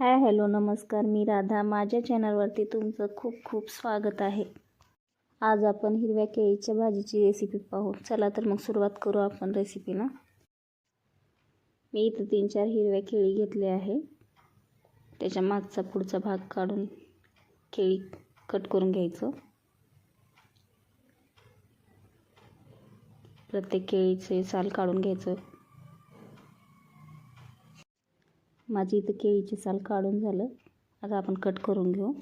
Hi hello नमस्कार. मी राधा. माझ्या चॅनलवरती तुमचं खूप खूप स्वागत आहे. आज आपण हिरव्या केळीच्या भाजीची रेसिपी पाहू. चला तर मग सुरुवात करू आपण रेसिपीला मी इथं तीन चार हिरव्या केळी घेतले आहे. त्याच्या मागचा पुढचा भाग काढून केळी कट करून घ्यायचं. प्रत्येक केळीचे साल काढून घ्यायचं. माझी इथं केळीची साल काढून झालं. आता आपण कट करून घेऊ.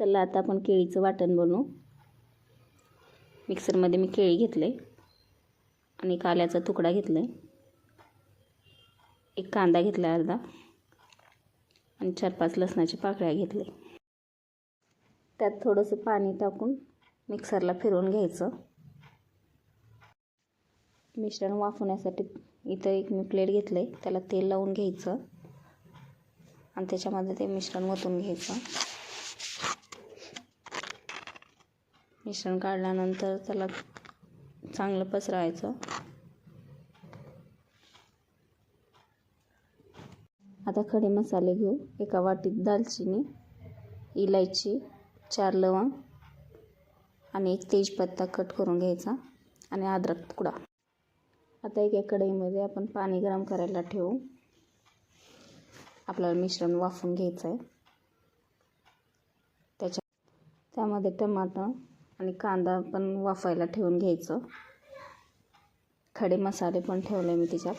चला आता आपण केळीचं वाटण बनवू. मिक्सरमध्ये मी केळी घेतले आणि काल्याचा तुकडा घेतला एक कांदा घेतला अर्धा आणि चार पाच लसणाच्या पाकळ्या घेतले त्यात थोडंसं पाणी टाकून मिक्सरला फिरवून घ्यायचं. मिश्रण वाफवण्यासाठी इथं एक मी प्लेट घेतलं आहे त्याला तेल लावून घ्यायचं. आणि त्याच्यामध्ये ते मिश्रण ओतून घ्यायचं. मिश्रण काढल्यानंतर त्याला चांगलं पसरायचं. आता खडे मसाले घेऊ. एका वाटीत दालचिनी इलायची चार लवंग आणि एक तेजपत्ता कट करून घ्यायचा. आणि अद्रक तुकडा. आता एका कढईमध्ये आपण पाणी गरम करायला ठेवू. आपल्याला मिश्रण वाफून घ्यायचं आहे. त्याच्या त्यामध्ये टमाटर आणि कांदा पण वाफायला ठेवून घ्यायचं. खडे मसाले पण ठेवले मी त्याच्यात.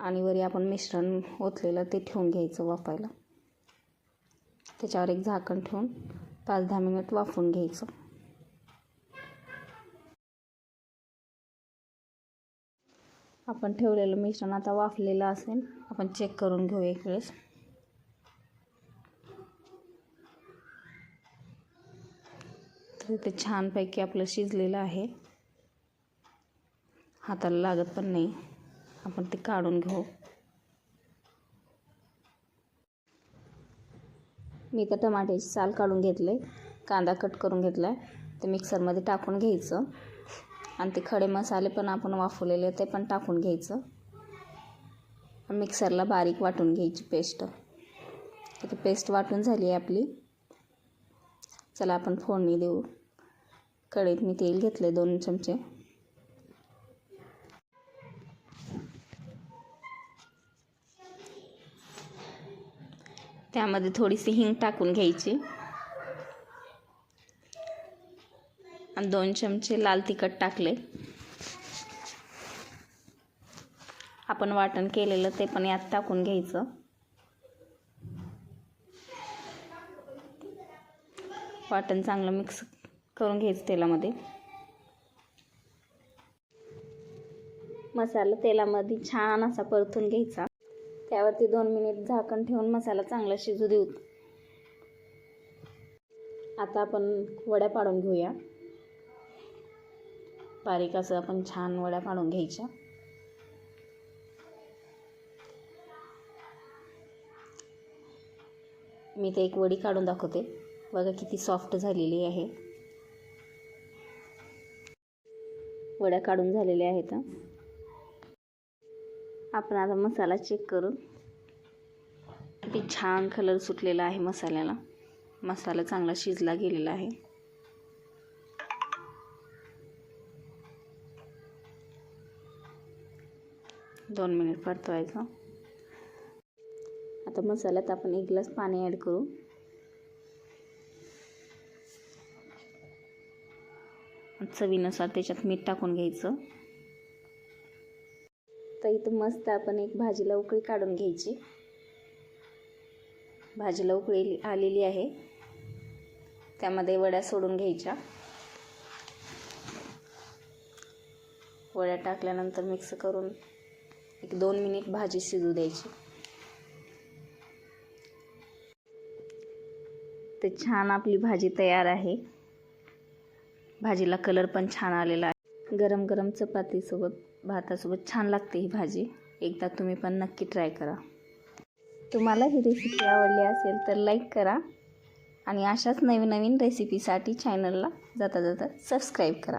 आणि वरी आपण मिश्रण ओतलेलं ते ठेवून घ्यायचं वाफायला त्याच्यावर एक झाकण ठेवून पाच दहा मिनिट वाफून घ्यायचं. आपण ठेवलेलं मिश्रण आता वाफलेलं असेल आपण चेक करून घेऊ एक वेळेस. तर ते छानपैकी आपलं शिजलेलं आहे. हाताला लागत पण नाही. आपण ते काढून घेऊ. मी तर टमाट्याची साल काढून घेतले कांदा कट करून घेतला आहे ते मिक्सरमध्ये टाकून घ्यायचं. आणि ते खडे मसाले पण आपण वाफवलेले ते पण टाकून घ्यायचं. मिक्सरला बारीक वाटून घ्यायची पेस्ट. तर पेस्ट वाटून झाली आहे आपली. चला आपण फोडणी देऊ. कढईत मी तेल घेतले दोन चमचे. त्यामध्ये थोडीशी हिंग टाकून घ्यायची. आणि दोन चमचे लाल तिखट टाकले. आपण वाटण केलेलं ते पण यात टाकून घ्यायचं. वाटण चांगलं मिक्स करून घ्यायचं तेलामध्ये. मसाला तेलामध्ये छान असा परतून घ्यायचा. त्यावरती दोन मिनिट झाकण ठेवून मसाला चांगला शिजू देऊ. आता आपण वड्या पाडून घेऊया. बारीक असं आपण छान वड्या काढून घ्यायच्या. मी ते एक वडी काढून दाखवते. बघा किती सॉफ्ट झालेली आहे. वड्या काढून झालेल्या आहेत. आपण आता मसाला चेक करून किती छान कलर सुटलेला आहे मसाल्याला. मसाला चांगला शिजला गेलेला आहे. दोन मिनिट परतवायचं. आता मसाल्यात आपण एक ग्लास पाणी ॲड करू. चवीनुसार त्याच्यात मीठ टाकून घ्यायचं. तर इथं मस्त आपण एक भाजीला उकळी काढून घ्यायची. भाजीला उकळी आलेली आहे. त्यामध्ये वड्या सोडून घ्यायच्या. वड्या टाकल्यानंतर मिक्स करून एक दोन मिनिट भाजी शिजू द्यायची. ते छान आपली भाजी तयार आहे. भाजीला कलर पण छान आलेला आहे. गरम गरम चपातीसोबत भातासोबत छान लागते ही भाजी. एकदा तुम्ही पण नक्की ट्राय करा. तुम्हाला ही रेसिपी आवडली असेल तर लाईक करा आणि अशाच नवीन नवीन रेसिपीसाठी चॅनलला जाता जाता सबस्क्राईब करा.